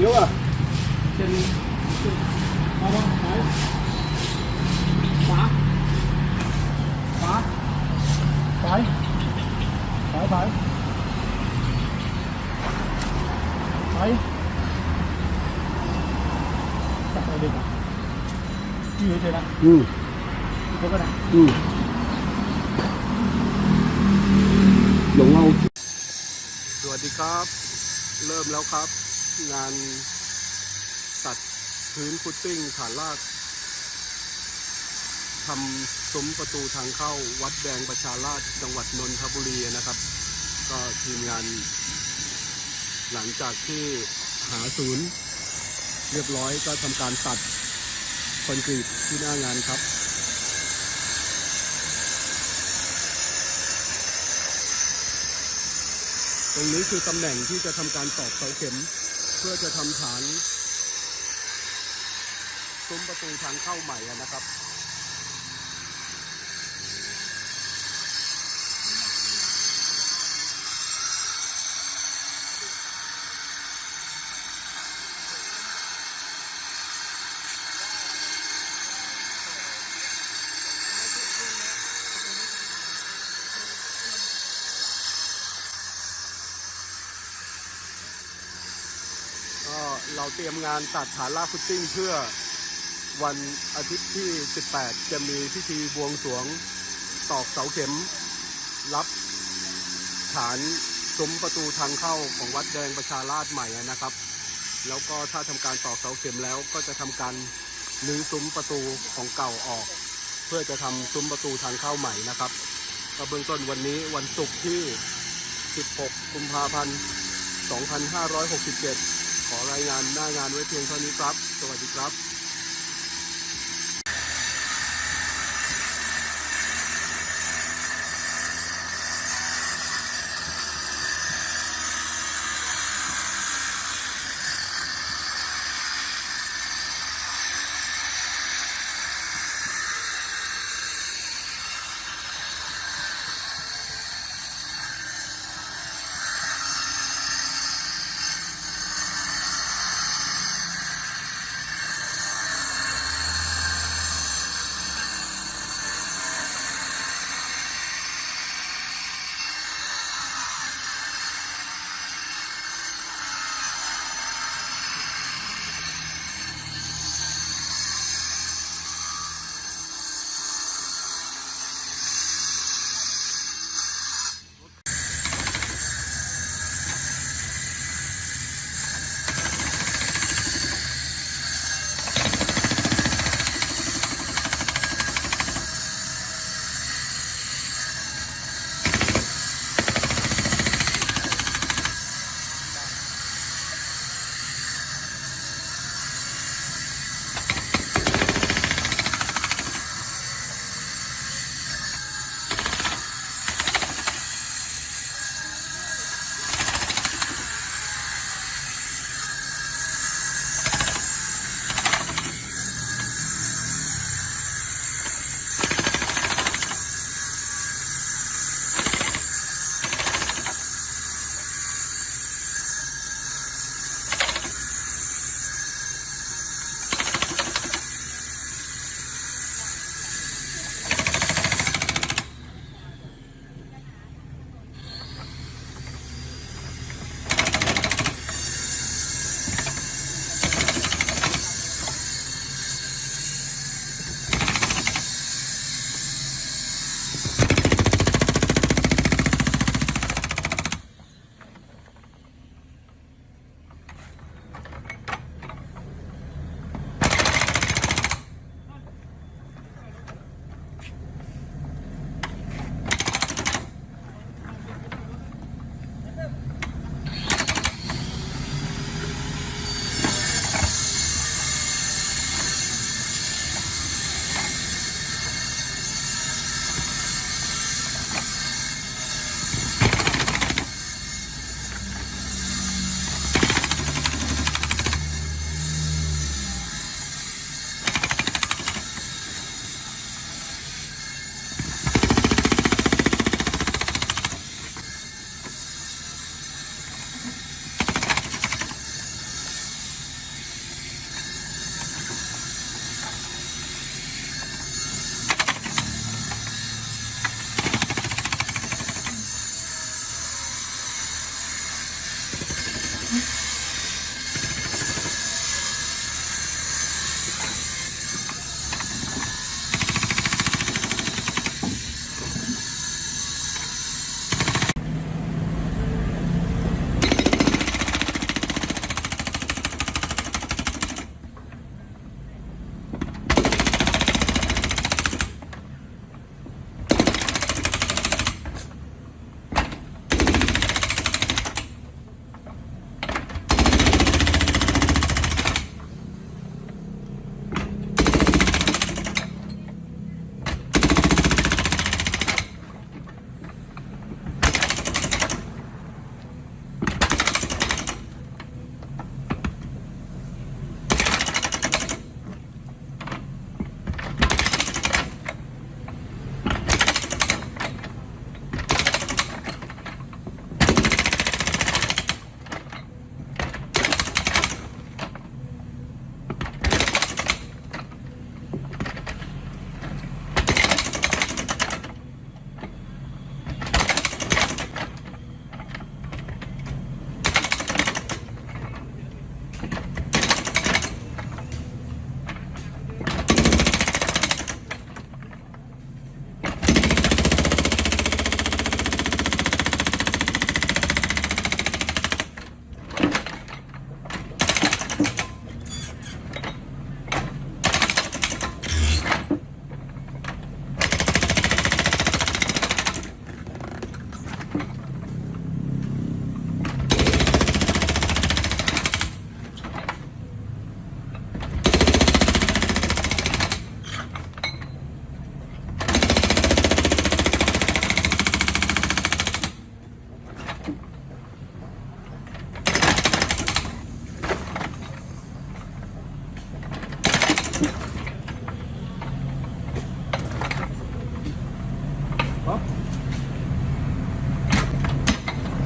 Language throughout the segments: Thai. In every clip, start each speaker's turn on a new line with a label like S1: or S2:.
S1: เยอะอะ
S2: เป็นเอาบ้างไหนขวาขวาซ้ายซ้ายซ้ายซ้ายจับไปเลยก่อนอยู่เฉยๆนะ
S1: อืม
S2: ยกก็ได้
S1: อืมหลงเอา
S3: สวัสดีครับ เริ่มแล้วครับ งานตัดพื้นฟุตติ้งฐานลาดทำซุ้มประตูทางเข้าวัดแดงประชาราชจังหวัดนนทบุรีนะครับ ก็ทีมงาน หลังจากที่หาศูนย์ เรียบร้อยก็ทำการตัดคอนกรีตที่หน้างานครับตรงนี้คือตำแหน่งที่จะทำการตอกเสาเข็ม เพื่อจะทำฐานซุ้มประตูทางเข้าใหม่นะครับ ตรียมงานตัดฐานลากฟุตติ้งเพื่อวันอาทิตย์ที่ 18 จะมีพิธีบวงสวงตอกเสาเข็ม รับฐานซุ้มประตูทางเข้าของวัดแดงประชาราชใหม่นะครับ แล้วก็ถ้าทำการตอกเสาเข็มแล้วก็จะทำการรื้อซุ้มประตูของเก่าออก เพื่อจะทำซุ้มประตูทางเข้าใหม่นะครับก็เบื้องต้นวันนี้วันศุกร์ที่ 16 กุมภาพันธ์ 2567 ขอรายงานหน้างานไว้เพียงเท่านี้ครับ สวัสดีครับ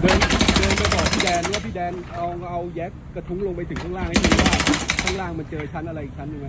S2: เดิ
S3: นเดินไปบอกพี่แดนว่าพี่แดนเอาเอาแยกกระทุ้งลงไปถึงข้างล่างให้ดูว่าข้างล่างมันเจอชั้นอะไรอีกชั้นหนึ่งไหม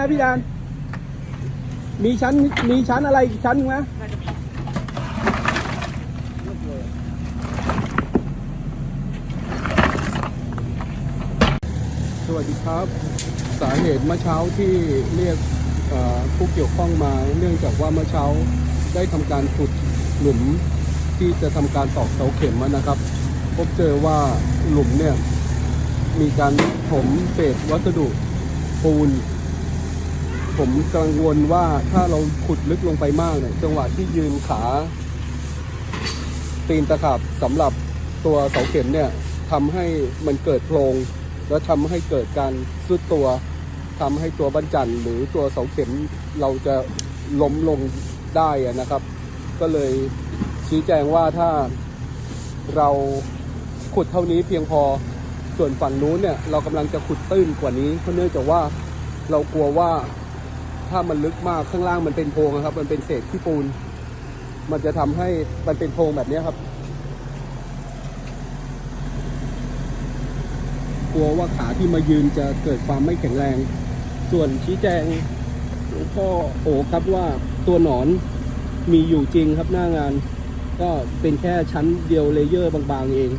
S3: มพี่แดนมีชั้นมีชั้นอะไรอีกชั้นหนึ่งไหมสวัสดีครับ สาเหตุเมื่อเช้าที่เรียกผู้เกี่ยวข้องมาเนื่องจากว่าเมื่อเช้าได้ทำการขุดหลุมที่จะทำการตอกเสาเข็มอะนะครับ พบเจอว่าหลุมเนี่ยมีการถมเศษวัสดุปูน ผมกังวลว่าถ้าเราขุดลึกลงไปมากเนี่ยจังหวะที่ยืนขา ตีนตะขาบสำหรับตัวเสาเข็มเนี่ยทำให้มันเกิดโพรงแล้วทำให้เกิดการซุดตัวทำให้ตัวบันจันหรือตัวเสาเข็มเราจะล้มลงได้อะนะครับ ก็เลยชี้แจงว่าถ้าเราขุดเท่านี้เพียงพอส่วนฝั่งนู้นเนี่ยเรากำลังจะขุดตื้นกว่านี้เพราะเนื่องจากว่าเรากลัวว่า ถ้ามันลึกมากข้างล่างมันเป็นโพรงครับ มันเป็นเศษขี้ปูน มันจะทำให้มันเป็นโพรงแบบนี้ครับ กลัวว่าขาที่มายืนจะเกิดความไม่แข็งแรง ส่วนชี้แจงหลวงพ่อโอครับว่าตัวหนอนมีอยู่จริงครับหน้างาน ก็เป็นแค่ชั้นเดียวเลเยอร์บางๆเอง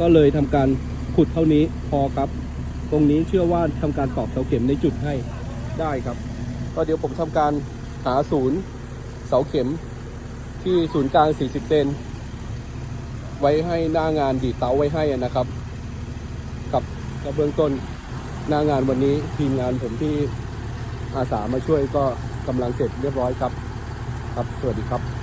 S3: ก็เลยทำการขุดเท่านี้พอครับ ตรงนี้เชื่อว่าทำการตอกเสาเข็มในจุดให้ได้ครับ ก็เดี๋ยวผมทำการหาศูนย์เสาเข็มที่ศูนย์กลาง 40 เซนไว้ให้หน้างานดีเตาไว้ให้นะครับกับ กับเบื้องต้นหน้างานวันนี้ทีมงานผมที่อาสามาช่วยก็กำลังเสร็จเรียบร้อยครับ ครับ สวัสดีครับ